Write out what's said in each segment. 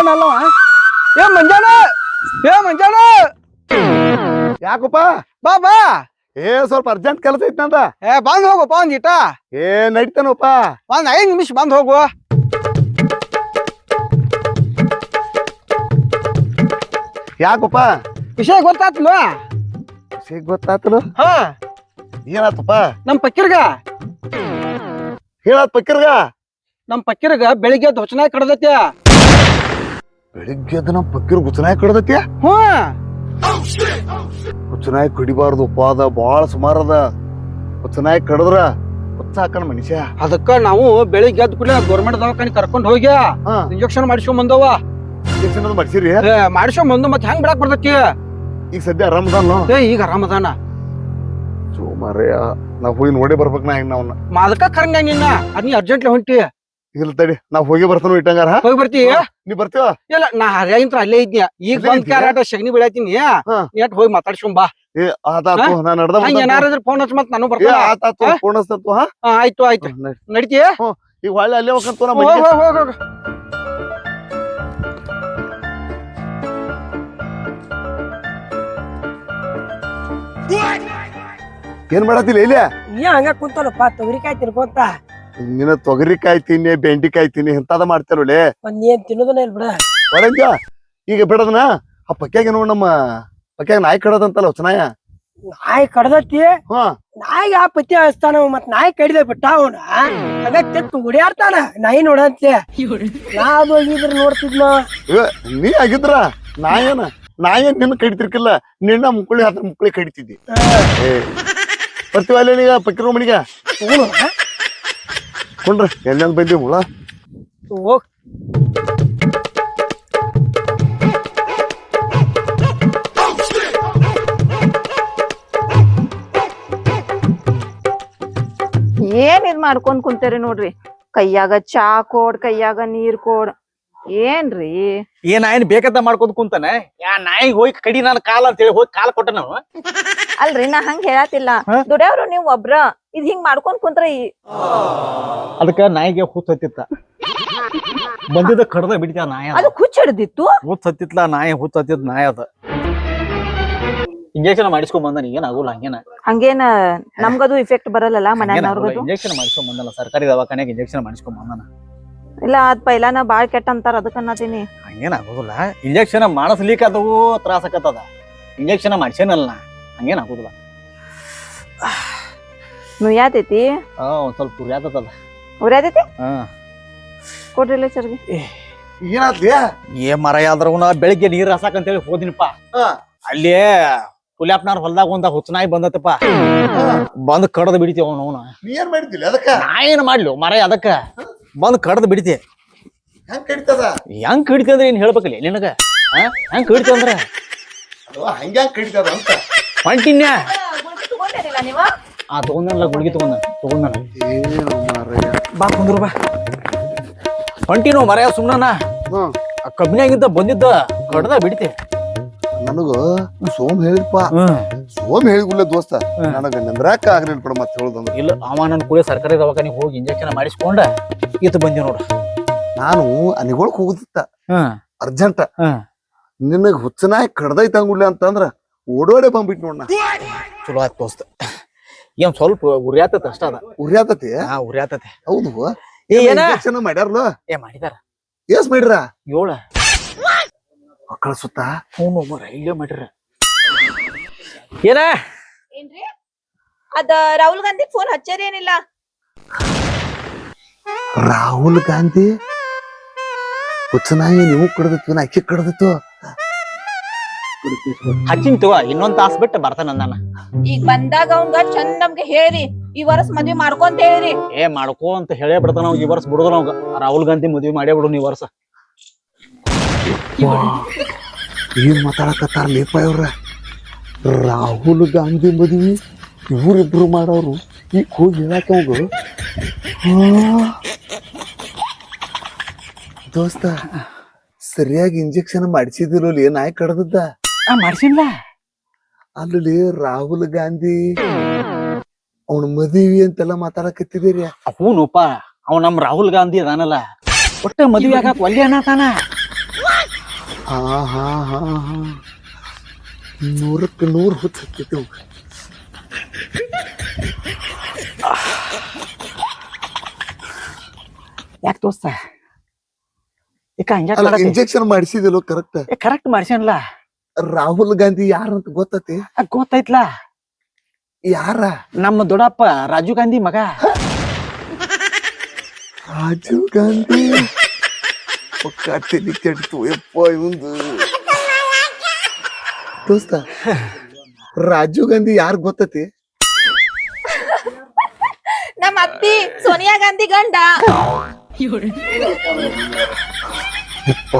ಮಂಜಾನ ಅಲ್ಲವ ಏ ಮಂಜಾನ? ಏ ಮಂಜಾನ? ಯಾಕಪ್ಪ? ಬಾ ಬಾ. ಏ ಸ್ವಲ್ಪ ಅರ್ಜೆಂಟ್ ಕೆಲಸ ಐತಿ ನಂದ. ಏ ಬಂದ್ ಹೋಗಪ್ಪ ಒಂದ್ ಇಟ್ಟ ಏ ನಡಿತಾನಪ್ಪ. ಒಂದ್ ಐದ್ ನಿಮಿಷ ಬಂದ್ ಹೋಗು. ಯಾಕಪ್ಪ? ವಿಷಯ ಗೊತ್ತಾತ್ಲ? ವಿಷಯ ಗೊತ್ತಾತಲು? ಹಾ. ಏನಾತಪ್ಪ? ನಮ್ ಪಕ್ಕಿರ್ಗ. ಹೇಳತ್ ಪಕ್ಕಿರ್ಗ? ನಮ್ ಪಕ್ಕಿರ್ಗ ಬೆಳಿಗ್ಗೆ ಹೊಚ್ಚನಾಗಿ ಕಡ್ದೈತಿ ಬೆಳಿಗ್ಗೆ ಎದ್ದು ನಮ್ ಪಕ್ಕಿರು ಗುಚ್ಚನಾಯಿ ಕಡ್ದತಿ? ಹ್ಞೂ. ಗುಚ್ಚನಾಯಿ ಕಡಿಬಾರ್ದು ಅದ ಬಾಳ ಸುಮಾರದ ಗುಚ್ಚನಾಯಿ ಕಡದ್ರ ಹುಚ್ಚ ಹಾಕಣ ಮನುಷ್ಯ. ಅದಕ್ಕ ನಾವು ಬೆಳಿಗ್ಗೆ ಎದ್ದು ಕೂಡಲೇ ಗೌರ್ಮೆಂಟ್ ದವಾಖಾನೆ ಕರ್ಕೊಂಡ್ ಹೋಗಿ ಹಾ. ಇಂಜೆಕ್ಷನ್ ಮಾಡಿಸ್ಕೊಂಡ್ ಬಂದವ. ಇಂಜೆಕ್ಷನ್ ಅದು ಮಾಡ್ಸಿರಿ? ಏ ಮಾಡಿಸ್ಕೊಂಡ್ ಬಂದು ಮತ್ತೆ ಹೆಂಗ್ ಬಿಡಕ್ ಬರ್ತೈತಿ? ಈಗ ಸದ್ಯ ಆರಾಮದಾನ ಏ ಈಗ ಆರಾಮದಾನ ಸೋಮಾರಯ್ಯ ನಾವು ಹೋಗಿ ನೋಡಿ ಬರ್ಬೇಕು ನಾ ಹೆಂಗ್ ನಾವನ್ನ ಮಾದಕ ಅದಕ್ಕ ಕರಂಗ ನಿನ್ನ ಅದ್ ನೀ ಅರ್ಜೆಂಟ್ಲಿ ಹೊಂಟಿ. ಇಲ್ಲ ತಡಿ ನಾವ್ ಹೋಗಿ ಬರ್ತಾನ ಇಟ್ಟಂಗಾರ? ಹೋಗಿ ಬರ್ತಿ ನೀ ಬರ್ತೀವ? ಇಲ್ಲ ನಾ ಹರ್ಯಾಂತ್ರ ಅಲ್ಲೇ ಇದ್ನ್ಯ? ಈಗ ಬಂದ್ ಇದ್ಯಾ? ಶಗ್ನಿ ಸಗಣಿ ಬೆಳತೀನಿ ಹಾ. ಎಟ್ ಹೋಗಿ ಮಾತಾಡ್ಸ್ಕೊಂಡ್ ಬಾ. ಏ ಆತಾತು ನಾ ನಡ್ದ ಹಂಗ ಏನಾರ ಫೋನ್ ಹಚ್ಚ ಮತ್ ನಾನು ಬರ್ತೀನಿ? ಆತಾತು ಫೋನ್ ಹಚ್ತತ್ತು ಹಾ? ಹಾ, ಆಯ್ತು ಆಯ್ತು. ನಡಿ. ನಡಿತೀಯ? ಈಗ ಹೊಳ್ಳಿ ಅಲ್ಲೇ ಹೋಗಂತ ಹೋಗ್. ಏನ್ ಮಾಡತ್ತಿಲ್ಲ ಇಲ್ಲ ಹಂಗ ಕುಂತಲ್ಲಪ್ಪ ತೊಗರಿಕಾಯಿ ತಿನ್ಕೊಂತ ನಿನ್ನ ತೊಗರಿಕಾಯಿ ತಿನ್ನಿ ಬೆಂಡಿಕಾಯಿ ತಿನ್ನಿ ಇಂತಾದ ಮಾಡ್ತಾರೆ ಒಂದ್ ಏನ್ ತಿನ್ನೋದನ್ನ ಇಲ್ಲ ಬಿಡ. ಈಗ ಬಿಡದನ ಆ ಪಕ್ಯಾಗ ನೋಡ್ ನಮ್ಮ ಪಕ್ಯಾಗ ನಾಯಿ ಕಡದಂತಲ್ಲ ಚೆನ್ನಾಯ ನಾಯಿ. ಕಡ್ದತಿ? ಹಾ. ನಾಯಿಗೆ ಆ ಪತಿ ಹಚ್ತಾನ ಮತ್ ನಾಯಿ ಕಡಿದ ಬಿಟ್ಟ ಅವನ. ಹಂಗ ತೆತ್ತು ಓಡಾಡ್ತಾನ ನಾಯಿ ನೋಡಂತೆ ಅದು ಹೋಗಿದ್ರ ನೋಡ್ತಿದ್ನ? ಏ, ನೀ ಆಗಿದ್ರ? ನಾಯನ ನಾಯಿ ನಿನ್ನ ಕಡಿತಿರ್ಕಿಲ್ಲ. ನಿನ್ನ ಮುಕ್ಕಳಿ ಹತ್ರ ಮುಕ್ಕಳಿ ಕಡಿತಿದ್ದಿ. ಏ. ಬರ್ತೀವ ಅಲ್ಲೇ ಪಕ್ಕಿರೋ ಮನಿಗ ಕೊಂಡ್ರ ಎಲ್ಲೆಂದ್ ಬಂದಿ ಹುಳ ಏನ್ ಇದ್ ಮಾಡ್ಕೊಂಡ್ ಕುಂತೇರಿ ನೋಡ್ರಿ? ಕೈಯಾಗ ಚಾ ಕೋಡ್, ಕೈಯಾಗ ನೀರ್ ಕೋಡ್. ಏನ್ರಿ? ಏನ್ ನಾಯಿನ್ ಬೇಕಂತ ಮಾಡ್ಕೊಂಡ್ ಕುಂತಾನೆ. ಯಾ ನಾಯಿಗ್ ಹೋಗಿ ಕಡಿ ನಾನು ಕಾಲ ಅಂತ ಹೇಳಿ ಹೋಗಿ ಕಾಲ ಕೊಟ್ಟ ನಾವು ಅಲ್ರಿ ನಾ ಹಂಗ ಹೇಳತಿಲ್ಲ? ದುಡಿಯವ್ರು ನೀವ್ ಒಬ್ರ ಇದ್ ಹಿಂಗ್ ಮಾಡ್ಕೊಂಡ್ ಕುಂತ್ರ ಈ- ಅದಕ್ಕ ನಾಯಿಗೆ ಹುಚ್ಚ ಹತ್ತಿತ್ತ. ಬಂದಿದ್ದ ಕಡ್ದ ಬಿಡ್ತ ನಾಯಿ ಅದು? ಹುಚ್ಚ ಹಿಡ್ದಿತ್ತು? ಹುಚ್ಚ ಹತ್ತಿತ್ಲ ನಾಯಿ ಹುಚ್ಚ ಹತ್ತಿದ್ ನಾಯಿ ಅದ. ಇಂಜೆಕ್ಷನ್ ಮಾಡಿಸ್ಕೊಂಡ್ ಬಂದ ಏನ್ ಆಗುಲ್ಲ ಹಂಗೇನ? ಹಂಗೇನ ನಮ್ಗದು ಇಫೆಕ್ಟ್ ಬರಲ್ಲ ಮನ್ಯಾನವ್ರಿಗದು ಇಂಜೆಕ್ಷನ್ ಮಾಡಿಸ್ಕೊಂಡ್ ಬಂದಲ್ಲ ಸರ್ಕಾರಿ ದವಾಖಾನ್ಯಾಗ ಇಂಜೆಕ್ಷನ್ ಮಾಡಿಸ್ಕೊಂಡ್ ಬಂದನ. ಇಲ್ಲ ಅದ್ ಪೈಲಾನ ಬಾಳ್ ಕೆಟ್ಟ ಅಂತಾರ ಅದಕ್ಕ ಅನ್ನತೀನಿ. ಹಂಗೇನ್ ಆಗುದಿಲ್ಲ. ಇಂಜೆಕ್ಷನ್ ಮಾಡಿಸ್ಲಿಕ್ಕೆ ಅದು ತ್ರಾಸ ಆಕತ್ತದ. ಇಂಜೆಕ್ಷನ್ ಮಾಡಿಸೇನಲ್ಲ ನಾ ಹಂಗೇನ್ ಆಗುದಿಲ್ಲ. ನುಯ್ಯಾತೈತಿ? ಆ, ಒಂದ್ ಸ್ವಲ್ಪ ಉರಿಯಾತದ ಉರ್ಯಾದೈತಿ ಹಾ. ಕೊಡ್ರಿಲ್ಲ ಸರ್ಗಿ. ಏನಾತ್ಲಿ ಏ ಮರ ನಾ ಬೆಳಿಗ್ಗೆ ನೀರ್ ಹಾಸಾಕಂತೇಳಿ ಹೋದಿನಪ್ಪ. ಹಾ. ಅಲ್ಲಿ ಪುಲ್ಯಾಪ್ನಾರ್ ಹೊಲ್ದಾಗ ಒಂದ ಹುಚ್ಚನಾಯಿ ಬಂದತ್ತಪ್ಪ. ಬಂದ್ ಕಡದ್ ಬಿಡಿತೀವ ಅವನ ನೀ ಏನ್ ಮಾಡಿದ್ದಿಲ್ಲ ಅದಕ್ಕ? ನಾ ಏನ್ ಮಾಡ್ಲಿ ಮರ ಅದಕ್ಕ ಬಂದ್ ಕಡ್ದು ಬಿಡ್ತಿ. ಹೆಂಗ್ ಕಡಿತದ? ಹೆಂಗ್ ಕಡಿತಿ ಅಂದ್ರೆ ಏನ್ ಹೇಳ್ಬೇಕಲ್ಲಿ ನಿನಗ? ಹೆಂಗ್ ಕಡಿತಿ ಅಂದ್ರ? ಅದು ಹಂಗ್ಯಾಂಗ್ ಕಡಿತದ ಅಂತ. ಹೊಂಟಿನ್ಯ ನೀವ ಆ ತಗೊಂಡಲ್ಲ ಗುಳಿಗೆ ತಗೊಂಡ ತಗೊಂಡ ಏನು ಮಾರಯ್ಯ ಬಾ ಕುಂದ್ರು ಬಾ. ಹೊಂಟಿನೋ ಮರ ಸುಮ್ಮನ ಹ್ಮ್. ಕಬ್ಬಿನಾಗಿಂದ ಬಂದಿದ್ದ ಕಡ್ದ ಬಿಡಿತಿ. ನನಗೂ ಸೋಮ್ ಹೇಳಿದ್ಪ. ಸೋಮ್ ಹೇಳಿಗುಲ್ಲ ದೋಸ್ತ. ನನಗ ನಂದ್ರಾಕ ಆಗ್ಲಿಲ್ಲ ಕೂಡ ಮತ್ತೆ ಹೇಳುದಂದ್ರೆ. ಇಲ್ಲ ಅವ ನನ್ ಕೂಡ ಸರ್ಕಾರಿ ದವಾಖಾನಿಗೆ ಹೋಗಿ ಇಂಜೆಕ್ಷನ್ ಮಾಡಿಸ್ಕೊಂಡ. ಈತ ಬಂದಿ ನೋಡ. ನಾನು ಅನಿಗೊಳಕ್ ಹೋಗುದಿತ್ತ ಹ್ಮ್ ಅರ್ಜೆಂಟ್. ಹ್ಮ್. ನಿನಗ್ ಹುಚ್ಚನಾಯ್ ಕಡ್ದೈತ್ ಅಂಗುಡ್ಲಿ ಅಂತಂದ್ರ ಓಡೋಡೆ ಬಂದ್ಬಿಟ್ ನೋಡ್ ನಾ. ಚಲೋ ಆಯ್ತು ದೋಸ್ತ. ಏನ್ ಸ್ವಲ್ಪ ಉರಿಯಾತತ್ ಅಷ್ಟ ಅದ. ಉರಿಯಾತತಿ? ಹಾ ಉರಿಯಾತತೆ. ಹೌದು. ಏ ಏನ ಇಂಜೆಕ್ಷನ್ ಏ ಮಾಡಿದಾರ. ಎಸ್ ಮಾಡಿರ ಏಳ. ಮಕ್ಕಳ ಸುತ್ತ? ಹ್ಞೂ ಮರ ಇಲ್ಲೇ ಮಾಡ್ಯಾರ ಏನ? ಏನ್ರಿ? ಅದ ರಾಹುಲ್ ಗಾಂಧಿ ಫೋನ್ ಹಚ್ಚದೇನಿಲ್ಲ ರಾಹುಲ್ ಗಾಂಧಿ? ಹುಚ್ಚನಾಯಿ ನೀವು ಕಡ್ದಿತ್ತು ನಾ ಅಕ್ಕಿ ಕಡ್ದಿತ್ತು. ಹಚ್ಚಿನ ತಗೋ ಇನ್ನೊಂದ್ ತಾಸ್ ಬಿಟ್ಟು ಬರ್ತಾನ ನಾನು ಈಗ ಬಂದಾಗ ಅವಂಗ ಚಂದ ನಮ್ಗೆ ಹೇಳಿ ಈ ವರ್ಷ ಮದ್ವಿ ಮಾಡ್ಕೊಂತ ಹೇಳಿ ಏ ಮಾಡ್ಕೋ ಅಂತ ಹೇಳೇ ಬಿಡ್ತಾನ ಅವ್ನ್ ಈ ವರ್ಷ ಬಿಡುದ್ರ ಅವ್ಗ. ರಾಹುಲ್ ಗಾಂಧಿ ಮದ್ವಿ ಮಾಡೇ ಬಿಡು ಈ ವರ್ಷ. ಏನ್ ಮಾತಾಡಕತ್ತಾರ ಲೇಪ ಇವ್ರ? ರಾಹುಲ್ ಗಾಂಧಿ ಮದ್ವಿ ಇವ್ರಿಬ್ರು ಮಾಡೋರು ಈಗ ಹೋಗಿ ಹೇಳಾಕ ಅವಂಗ ದೋಸ್ತ ಸರಿಯಾಗಿ ಇಂಜೆಕ್ಷನ್ ಮಾಡಿಸಿದಿಲ್ಲ ನಾಯಿ ಕಡ್ದದ್ದ? ಮಾಡ್ಸಿಲ್ಲ. ಅಲ್ಲಿ ರಾಹುಲ್ ಗಾಂಧಿ ಅವನ ಮದುವೆ ಅಂತೆಲ್ಲ ಮಾತಾಡಕತ್ತಿದ್ದೀರಿ. ಅವನಪ್ಪ ಅವ ನಮ್ ರಾಹುಲ್ ಗಾಂಧಿ ಅದಾನಲ್ಲ. ಒಟ್ಟ ಮದುವೆ ಆಗಾಕ ಒಲ್ಲೆ ಅನ್ನತಾನ ಹಾ ಹಾ ಹಾ ಹಾ. ನೂರಕ್ಕೆ ನೂರು ಹೊತ್ತು ಯಾಕೆ ದೋಸ್ತ? ಈಗ ಇಂಜೆಕ್ಷನ್ ಮಾಡಿಸಿದಿಲ್ಲ ಕರೆಕ್ಟ್ ಕರೆಕ್ಟ್ ಮಾಡಿಸಲ್ಲ ರಾಹುಲ್ ಗಾಂಧಿ ಯಾರಂತ ಗೊತ್ತತಿ? ಗೊತ್ತೈತ್ಲ? ಯಾರ? ನಮ್ಮ ದೊಡ್ಡಪ್ಪ ರಾಜೀವ್ ಗಾಂಧಿ ಮಗ. ರಾಜೀವ್ ಗಾಂಧಿ? ತಲಿ ಕೆಡ್ತು ಯಪ್ಪ ಇವಂದು. ದೋಸ್ತ ರಾಜೀವ್ ಗಾಂಧಿ ಯಾರ್ ಗೊತ್ತತಿ? ನಮ್ಮ ಅತ್ತಿ ಸೋನಿಯಾ ಗಾಂಧಿ ಗಂಡ. ಯಪ್ಪ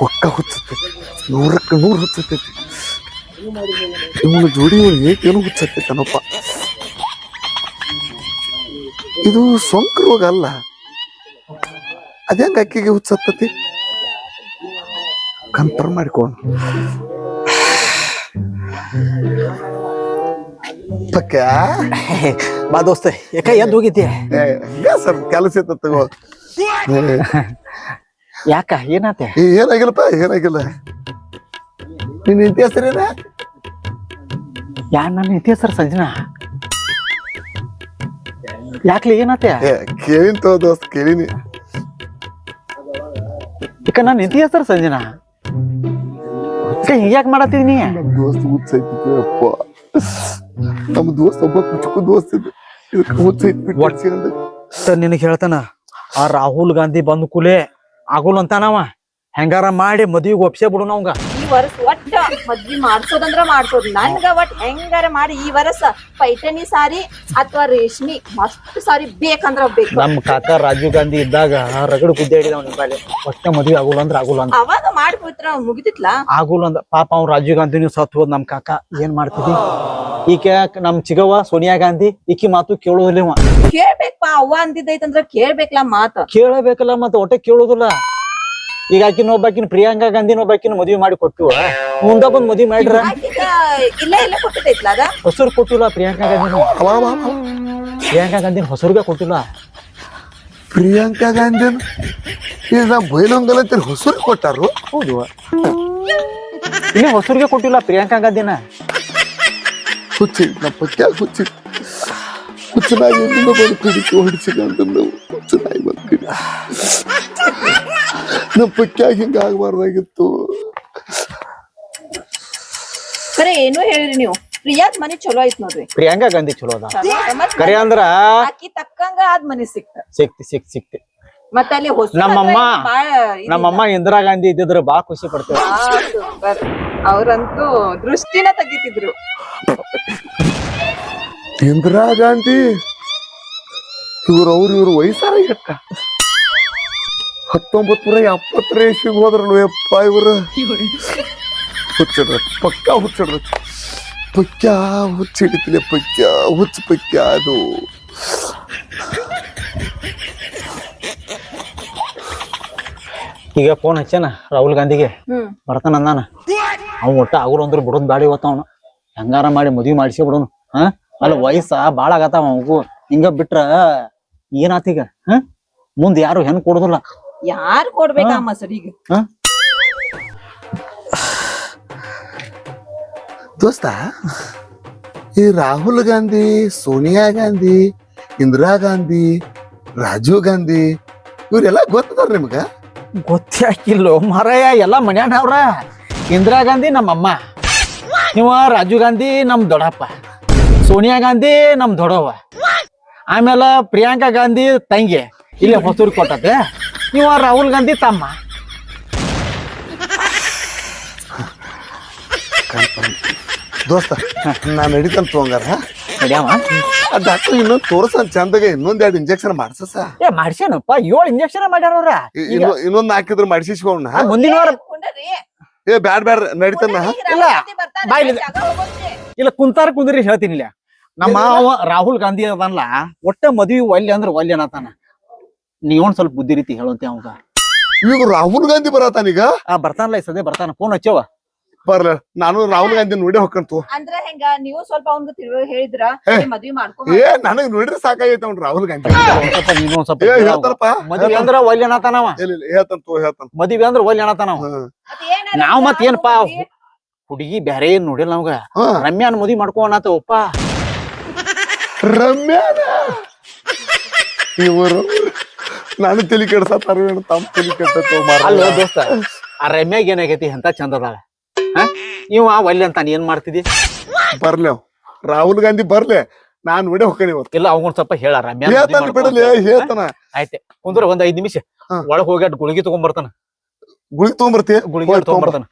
ಪಕ್ಕ ಹುಚ್ಚತೈತಿ ನೂರಕ್ಕೆ ನೂರು ಹುಚ್ಚತೈತಿ ನಿಮ್ಮ ಜೋಡಿ ಏಕೇನು ಹುಚ್ಚತ್ತೈತನಪ್ಪ ಇದು ಸೊಂಕ ರೋಗ ಅಲ್ಲ ಅದ್ಯಾಂಗ ಅಕ್ಕಿಗೆ ಹುಚ್ಚತ್ತತಿ ಕನ್ಫರ್ಮ್ ಮಾಡ್ಕೊಂಡು ಪಕ್ಕ ಬಾ ದೋಸ್ತ ಯಾಕ ಎದ್ದು ಹೋಗಿದ್ದೆ ಸ್ವಲ್ಪ ಕೆಲಸ ಇತ್ತ ತಗೋ. ಯಾಕ ಏನಾತೆ? ಏನಾಗಿಲ್ಲಪ್ಪ ಏನಾಗಿಲ್ಲ. ನಿನ್ನ ಇತಿಹಾಸ ಯಾ ನನ್ನ ಇತಿಹಾಸ ಸಂಜನಾ? ಯಾಕ್ಲಿ ಏನಾತೆ? ಕೇಳಿನ ತಗೋ ದೋಸ್ತ್ ಕೇಳಿನಿ. ಯಾಕ ನನ್ನ ಇತಿಹಾಸ ಸಂಜನಾ? ಯಾಕೆ ಮಾಡತ್ತಿದೀನಿ ನಮ್ ದೋಸ್ತ್ ಅಪ್ಪ ನಮ್ಮ ದೋಸ್ತ ಒಬ್ಬ ಕುಚುಕು ದೋಸ್ತ ಬಿಟ್ಟು ನಿನಗೆ ಹೇಳ್ತಾನ ಆ ರಾಹುಲ್ ಗಾಂಧಿ ಬಂದ ಕೂಲೆ ಆಗುಲ್ ಅಂತಾನವ ಹೆಂಗಾರ ಮಾಡಿ ಮದ್ವಿಗೆ ಒಪ್ಸೇ ಬಿಡು ನಾವಂಗ ಈ ವರ್ಷ ಒಟ್ಟ ಮದ್ವಿ ಮಾಡ್ಸೋದಂದ್ರ ಮಾಡ್ಸೋದ್. ನನ್ಗ ಒಟ್ ಹೆಂಗಾರ ಮಾಡಿ ಈ ವರ್ಷ ಪೈಠಣಿ ಸಾರಿ ಅಥವಾ ರೇಷ್ಮಿ ಮಸ್ತ್ ಸಾರಿ ಬೇಕಂದ್ರ ಬೇಕು ನಮ್ ಕಾಕ ರಾಜೀವ್ ಗಾಂಧಿ ಇದ್ದಾಗ ರಗಡ್ ಗುದ್ದಾಡಿದವ್ ನಿಂಬಲ್ಲಿ ಒಟ್ಟ ಮದ್ವಿ ಆಗುಲ್ಲ ಅಂದ್ರ ಆಗುಲ್ಲ ಅಂದ್ರೆ ಅವಾಗ ಮಾಡ್ಬಿಟ್ರ ಮುಗಿದಿತ್ಲ? ಆಗುಲ್ಲ ಅಂದ. ಪಾಪ ಅವ್ನ ರಾಜೀವ್ ಗಾಂಧಿನೂ ಸತ್ ಹೋದ್ ನಮ್ ಕಾಕ. ಏನ್ ಮಾಡ್ತಿದ್ವಿ ಈಕೆ ನಮ್ ಚಿಗವ್ವ ಸೋನಿಯಾ ಗಾಂಧಿ ಈಕಿ ಮಾತು ಕೇಳೋದಿಲ್ಲ ಕೇಳ್ಬೇಕಪ್ಪ ಅವ್ವ ಅಂದಿದ್ದೈತಂದ್ರ ಕೇಳ್ಬೇಕಲ್ಲ ಮಾತ. ಕೇಳಬೇಕಲ್ಲ ಮತ್ತೆ ಒಟ್ಟೆ ಕೇಳೋದಿಲ್ಲ. ಈಗ ಆಕಿನ ಒಬ್ಬಾಕಿನ ಪ್ರಿಯಾಂಕಾ ಗಾಂಧಿನ ಒಬ್ಬಾಕಿನ ಮದ್ವಿ ಮಾಡಿ ಕೊಟ್ಟು ಮುಂದ ಬಂದ್ ಮದ್ವಿ ಮಾಡ್ರ? ಇಲ್ಲ ಇಲ್ಲ ಕೊಟ್ಟಿದ್ದೈತ್ಲ ಅದ? ಹೊಸರು ಕೊಟ್ಟಿಲ್ಲ ಪ್ರಿಯಾಂಕಾ ಗಾಂಧಿನ. ಪ್ರಿಯಾಂಕಾ ಗಾಂಧಿನ ಹೊಸರ್ಗ ಕೊಟ್ಟಿಲ್ಲ. ಪ್ರಿಯಾಂಕಾ ಗಾಂಧಿನ ಈಗ ಹೊಸರು ಕೊಟ್ಟಾರು? ಹೌದು. ಇನ್ನ ಹೊಸರ್ಗೆ ಕೊಟ್ಟಿಲ್ಲ ಪ್ರಿಯಾಂಕಾ ಗಾಂಧಿನ. ಹುಚ್ಚಿ ನಮ್ಮ ಪಕ್ಕ ಹುಚ್ಚಿ. ಹುಚ್ಚನಾಗಿ ಎಲ್ಲಿಂದ ಬಂದು ಕಡಿಕೆ ಹೊಡಿಸಿದ ನಾವು ಹುಚ್ಚನಾಗಿ ನಮ್ಮ ಪಕ್ಕ್ಯಾಗ ಹಿಂಗ ಆಗ್ಬಾರ್ದಾಗಿತ್ತು. ಕರೆ ಏನೋ ಹೇಳಿರಿ ನೀವು? ಪ್ರಿಯಾದ್ ಮನಿ ಚಲೋ ಐತ್ ನೋಡ್ರಿ. ಪ್ರಿಯಾಂಕಾ ಗಾಂಧಿ ಚಲೋ ಅದ. ಕರೆ ಅಂದ್ರ ಆಕಿ ತಕ್ಕಂಗ ಆದ್ ಮನಿ ಸಿಕ್ತ. ಸಿಕ್ತಿ ಸಿಕ್ತಿ ಸಿಕ್ತಿ. ಮತ್ತೆ ಅಲ್ಲಿ ಹೊಸ ನಮ್ಮಮ್ಮ ನಮ್ಮಮ್ಮ ಇಂದಿರಾ ಗಾಂಧಿ ಇದ್ದಿದ್ರು ಬಾ ಖುಷಿ ಪಡ್ತೇವೆ ಅವ್ರಂತೂ ದೃಷ್ಟಿನ ತೆಗಿತಿದ್ರು. ಇಂದಿರಾ ಗಾಂಧಿ ಇವ್ರ ಅವ್ರ ಇವ್ರ ವಯಸ್ಸಾರ ಎಟ್ಟ ಹತ್ತೊಂಬತ್ ನೂರ ಎಪ್ಪತ್ತರ ಇಸ್ವಿಗೆ ಹೋದ್ರಲ್ವ ಯಪ್ಪ ಇವರು. ಹುಚ್ಚಿಡ್ರ ಪಕ್ಕ ಹುಚ್ಚಿಡ್ರ. ಪಕ್ಕ ಹುಚ್ಚಿಡಿತಿಲ್ಲ ಪಕ್ಕ ಹುಚ್ಚ ಪಕ್ಕ ಅದು. ಈಗ ಫೋನ್ ಹಚ್ಚಾನ ರಾಹುಲ್ ಗಾಂಧಿಗೆ? ಹ್ಮ್. ಬರ್ತಾನ ಅಂದಾನ? ಅವ್ ಒಟ್ಟ ಅವ್ರು ಅಂದ್ರೆ ಬಿಡೋದ್ ಬ್ಯಾಡಿ ಅವನು. ಹೆಂಗಾರ ಮಾಡಿ ಮದ್ವಿ ಮಾಡಿಸಿ ಬಿಡೋನು ಹಾ? ಅಲ್ಲ ವಯಸ್ಸ ಬಾಳ ಆಗತ್ತಾವ ಅವಗೂ ಹಿಂಗ ಬಿಟ್ರ ಏನಾತೀಗ ಹ? ಮುಂದ್ ಯಾರು ಹೆಣ್ ಕೊಡುದಿಲ್ಲ. ಯಾರ್ ಕೊಡ್ಬೇಕ ಅಮ್ಮ ಸರಿಗೆ ದೋಸ್ತ ಈ ರಾಹುಲ್ ಗಾಂಧಿ ಸೋನಿಯಾ ಗಾಂಧಿ ಇಂದಿರಾ ಗಾಂಧಿ ರಾಜೀವ್ ಗಾಂಧಿ ಇವ್ರೆಲ್ಲ ಗೊತ್ತದಾರ ನಿಮ್ಗ? ಗೊತ್ತಿಲ್ಲೋ ಮರಯ ಎಲ್ಲ ಎಲ್ಲಾ ಮನ್ಯಾನವ್ರ ಇಂದಿರಾ ಗಾಂಧಿ ನಮ್ಮಮ್ಮ. ಇವ ರಾಜೀವ್ ಗಾಂಧಿ ನಮ್ ದೊಡ್ಡಪ್ಪ. ಸೋನಿಯಾ ಗಾಂಧಿ ನಮ್ ದೊಡ್ಡವ್ವ. ಆಮೇಲೆ ಪ್ರಿಯಾಂಕಾ ಗಾಂಧಿ ತಂಗಿ. ಇಲ್ಲಿ ಹೊಸೂರು ಕೊಟ್ಟದೆ ನೀವ ರಾಹುಲ್ ಗಾಂಧಿ ತಮ್ಮ. ದೋಸ್ತ ನಾನು ನಡೀತಾನ ತಗೊಂಗಾರ? ನಡ್ಯಾವ? ಆ ಡಾಕ್ಟರ್ ಇನ್ನೊಂದ್ ತೋರ್ಸನ್ ಚಂದಾಗ ಇನ್ನೊಂದ್ ಎರಡು ಇಂಜೆಕ್ಷನ್ ಮಾಡ್ಸಸ ಏ ಮಾಡ್ಸ್ಯಾನಪ್ಪ ಏಳು ಇಂಜೆಕ್ಷನ್ ಮಾಡ್ಯಾರವ್ರ ಈಗ ಇನ್ನೊಂದ್ ಹಾಕಿದ್ರು ಮಾಡಿಸಿಸ್ಕೊಂಡ ಮುಂದಿನ ವಾರ. ಏ ಬ್ಯಾಡ್ ಬ್ಯಾಡ್ ನಡಿತನ? ಇಲ್ಲ. ಬಾಯ್ಲಿ. ಇಲ್ಲ ಕುಂತಾರ ಕುಂದ್ರಿ ಹೇಳ್ತೀನಿ ಇಲ್ಲ. ನಮ್ಮ ರಾಹುಲ್ ಗಾಂಧಿ ಅದನ್ಲ ಒಟ್ಟ ಮದುವೆ ಒಲ್ಲೆ ಅಂದ್ರ ಒಲ್ಲೆ ಅನ್ನತಾನ ನೀವೊಂದ್ ಸ್ವಲ್ಪ ಬುದ್ಧಿ ರೀತಿ ಹೇಳುವಂತೆ ಅವಾಗ. ಈಗ ರಾಹುಲ್ ಗಾಂಧಿ ಬರತಾನೀಗ ಆ ಬರ್ತಾನಲ್ಲ ಈ ಸದ್ಯ ಬರ್ತಾನ. ಫೋನ್ ಹಚ್ಚವ ಬರ್ಲ ನಾನು ರಾಹುಲ್ ಗಾಂಧಿ ನೋಡಿ ಹೋಗ್ಕಂತು. ಅಂದ್ರೆ ಹೆಂಗ ನೀವು ಸ್ವಲ್ಪ ಅವ್ನ್ಗ ತಿಳುವ ಹೇಳಿದ್ರ ಮದ್ವಿ ಮಾಡ್ಕೊ ಏ ನನಗ್ ನೋಡಿದ್ರೆ ಸಾಕಾಗೈತೆ ಅವ್ನು ರಾಹುಲ್ ಗಾಂಧಿ. ಸ್ವಲ್ಪ ನೀನು ಒಂದ್ ಸ್ವಲ್ಪ ಏ ಹೇಳು. ಹೇಳ್ತಾರಪ್ಪ. ಮದ್ವಿ ಅಂದ್ರ ಒಲ್ಲೆ ಅನ್ನತಾನವ ಇಲ್ಲ ಇಲ್ಲ ಹೇಳ್ತಾನ ತೋ ಹೇಳ್ತಾನ ಮದ್ವಿ ಅಂದ್ರ ಒಲ್ಲೆ ಅನ್ನತಾನವ ನಾವ್ ಮತ್ ಏನ್ಪಾ ಏನಪ್ಪಾ ಹುಡುಗಿ ಬ್ಯಾರೆ ಏನ್ ನೋಡಿಲ್ಲ ನಮ್ಗ. ಹಾ. ರಮ್ಯಾನ್ ಮದ್ವಿ ಮಾಡ್ಕೊ ಅನ್ನತ್ತವಪ್ಪ ರಮ್ಯಾನ? ಇವರು ನಾನು ತಲೆ ಕೆಡ್ಸತ್ತಾರ ತಮ್ಮ ತಲಿ ಕೆಟ್ಟ ಅಲ್ಲ ದೋಸ್ತ ಆ ರಮ್ಯಾಗ ಏನಾಗೈತಿ ಎಂತ ಚಂದ ಅದಾಳ ಹ? ಇವ ಒಲ್ಲೆ ಅಂತ ಏನ್ ಮಾಡ್ತಿದಿ ಬರ್ಲೇ. ರಾಹುಲ್ ಗಾಂಧಿ ಬರ್ಲೆ ನಾನ್ ಬಿಡ ಹೋಗ್ತೀನಿ ಇವತ್ತು ಇಲ್ಲ ಅವಂಗ್ ಸ್ವಲ್ಪ ಹೇಳ ರಮ್ಯಾ ಹೇಳ್ತಾನ ಬಿಡಲಿ ಅಂತ. ಹೇಳ್ತಾನ ಆಯ್ತೆ ಕುಂದ್ರ ಒಂದ್ ಐದ್ ನಿಮಿಷ. ಒಳಗ್ ಹೋಗಿ ಅಟ್ ಗುಳಿಗೆ ತಗೊಂಡ್ಬರ್ತಾನ ಗುಳಿಗೆ ತಗೊಂಡ್ಬರ್ತಿ ಗುಳಿಗೆ ಹೋಗ್. ತಗೊಂಡ್ಬರ್ತಾನ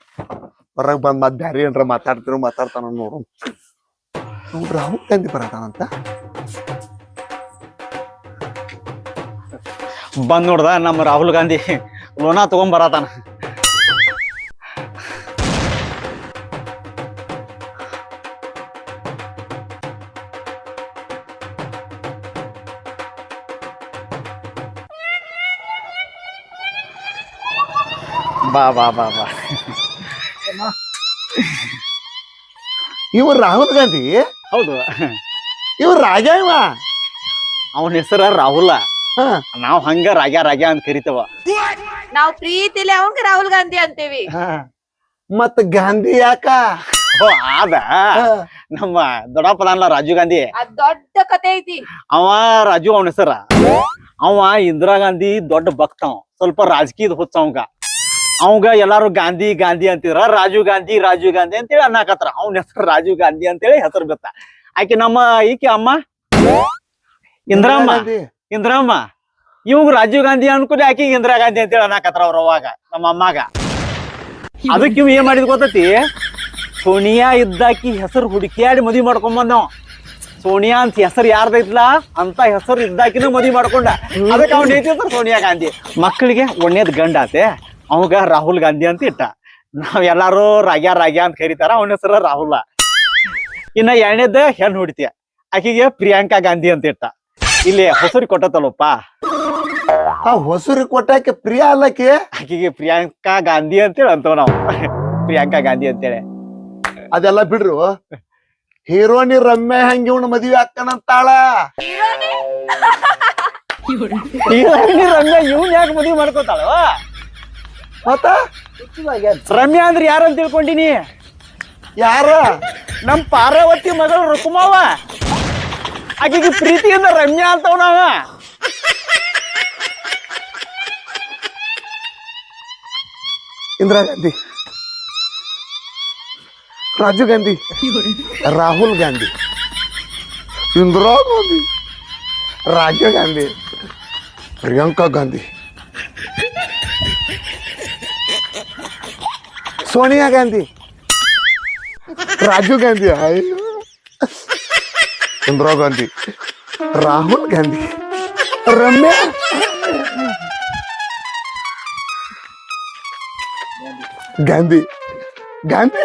ಹೊರಗ್ ಬಂದ್ ಮತ್ ಬ್ಯಾರಿ ಏನ್ರ ಮಾತಾಡ್ತಿರೋ ಮಾತಾಡ್ತಾನ ನೋಡು ರಾಹುಲ್ ಗಾಂಧಿ ಬರತಾನಂತ ಬಂದ್ ನೋಡ್ದ ನಮ್ಮ ರಾಹುಲ್ ಗಾಂಧಿ ಲೋನಾ ತಗೊಂಡ್ ಬರತಾನ ಬಾ ಬಾ ಬಾ ಬಾ. ಇವ ರಾಹುಲ್ ಗಾಂಧಿ? ಹೌದು. ಇವ ರಾಜ ಇವ? ಅವನ ಹೆಸರ ರಾಹುಲ. ಹಾ. ನಾವ್ ಹಂಗ ರಾಗ್ಯ ರಾಗ್ಯ ಅಂತ ಕರಿತೇವ. ನಾವ್ ಪ್ರೀತಿಲಿ ಅವಂಗ ರಾಹುಲ್ ಗಾಂಧಿ ಅಂತೀವಿ. ಮತ್ ಗಾಂಧಿ ಯಾಕ? ಓ ಆದ. ನಮ್ಮ ದೊಡ್ಡಪ್ಪದಲ್ಲ ರಾಜೀವ್ ಗಾಂಧಿ. ಅದ್ ದೊಡ್ಡ ಕತೆ ಐತಿ. ಅವ ರಾಜು ಅವನ ಹೆಸರ. ಅವ ಇಂದಿರಾ ಗಾಂಧಿ ದೊಡ್ಡ ಭಕ್ತ ಅವ. ಸ್ವಲ್ಪ ರಾಜಕೀಯದ ಹುಚ್ಚ ಅವಂಗ. ಅವಂಗ ಎಲ್ಲಾರು ಗಾಂಧಿ ಗಾಂಧಿ ಅಂತಿದ್ರ ರಾಜೀವ್ ಗಾಂಧಿ ರಾಜೀವ್ ಗಾಂಧಿ ಅಂತೇಳಿ ಅನ್ನಕತ್ತಾರ. ಅವನ ಹೆಸರು ರಾಜೀವ್ ಗಾಂಧಿ ಅಂತೇಳಿ ಹೆಸರು ಬಿತ್ತ. ಆಕೆ ನಮ್ಮ ಈಕೆ ಅಮ್ಮ? ಇಂದಿರಮ್ಮ. ಇಂದಿರಮ್ಮ, ಇವಾಗ ರಾಜೀವ್ ಗಾಂಧಿ ಅನ್ಕೂಲಿ ಆಕಿ ಇಂದಿರಾ ಗಾಂಧಿ ಅಂತೇಳಿ ಅನ್ನಕತ್ರ ಅವ್ರ ಅವಾಗ, ನಮ್ಮ ಅಮ್ಮಾಗ. ಅದಕ್ಕೆ ಇವ್ ಏನ್ ಮಾಡಿದ್ ಗೊತ್ತತಿ? ಸೋನಿಯಾ ಇದ್ದಾಕಿ ಹೆಸರು ಹುಡುಕಿಯಾಡಿ ಮದ್ವಿ ಮಾಡ್ಕೊಂಬಂದ್ ಸೋನಿಯಾ ಅಂತ ಹೆಸರು ಯಾರ್ದೈತ್ಲ? ಅಂತ ಹೆಸರು ಇದ್ದಾಕಿನ ಮದ್ವಿ ಮಾಡ್ಕೊಂಡ. ಅದಕ್ಕೆ ಅವ್ನ ಹೆಸರು ಸೋನಿಯಾ ಗಾಂಧಿ? ಮಕ್ಕಳಿಗೆ ಒಣ್ಣೇದ್ ಗಂಡ ಆತೆ, ಅವಾಗ ರಾಹುಲ್ ಗಾಂಧಿ ಅಂತ ಇಟ್ಟ. ನಾವ್ ಎಲ್ಲಾರು ರಾಗ್ಯ ರಾಗ್ಯ ಅಂತ ಕರೀತಾರ, ಅವನ ಹೆಸರು ರಾಹುಲ. ಇನ್ನ ಎರಡನೇದ ಹೆಣ್ ಹುಡ್ತಿಯ ಆಕಿಗೆ ಪ್ರಿಯಾಂಕಾ ಗಾಂಧಿ ಅಂತ ಇಟ್ಟ. ಇಲ್ಲಿ ಹೊಸರಿ ಕೊಟ್ಟತಲ್ಲಪ್ಪ ಆ ಹೊಸರಿ ಕೊಟ್ಟಾಕೆ ಪ್ರಿಯಾ ಅಲ್ಲಕ್ಕೆ ಆಕೆಗೆ ಪ್ರಿಯಾಂಕಾ ಗಾಂಧಿ ಅಂತೇಳಿ ಅಂತವ್ ನಾವು. ಪ್ರಿಯಾಂಕಾ ಗಾಂಧಿ ಅಂತೇಳಿ. ಅದೆಲ್ಲ ಬಿಡ್ರು. ಹೀರೋನಿ ರಮ್ಯಾ ಹಂಗೆ ಇವನು ಮದ್ವಿ ಹಾಕನಂತಾಳ ಹೀರೋನಿ ರಮ್ಯಾ ಇವ್ನ ಯಾಕೆ ಮದುವೆ ಮಾಡ್ಕೋತಾಳ? ಮತ್ತ? ರಮ್ಯಾ ಅಂದ್ರೆ ಯಾರಂತ ತಿಳ್ಕೊಂಡಿನಿ? ಯಾರ? ನಮ್ ಪಾರ್ವತಿ ಮಗಳು ರುಕುಮಾವ ಆಕೆಗೆ ಪ್ರೀತಿಯಿಂದ ರಮ್ಯಾ ಅಂತವ್ ನಾವ ಇಂದಿರಾ ಗಾಂಧಿ ರಾಜೀವ್ ಗಾಂಧಿ ರಾಹುಲ್ ಗಾಂಧಿ ಇಂದಿರಾ ಗಾಂಧಿ ರಾಜೀವ್ ಗಾಂಧಿ ಪ್ರಿಯಾಂಕಾ ಗಾಂಧಿ ಸೋನಿಯಾ ಗಾಂಧಿ ರಾಜೀವ್ ಗಾಂಧಿ ಅಯ್ಯೋ ಇಂದಿರಾ ಗಾಂಧಿ ರಾಹುಲ್ ಗಾಂಧಿ ರಮ್ಯಾ ಗಾಂಧಿ ಗಾಂಧಿ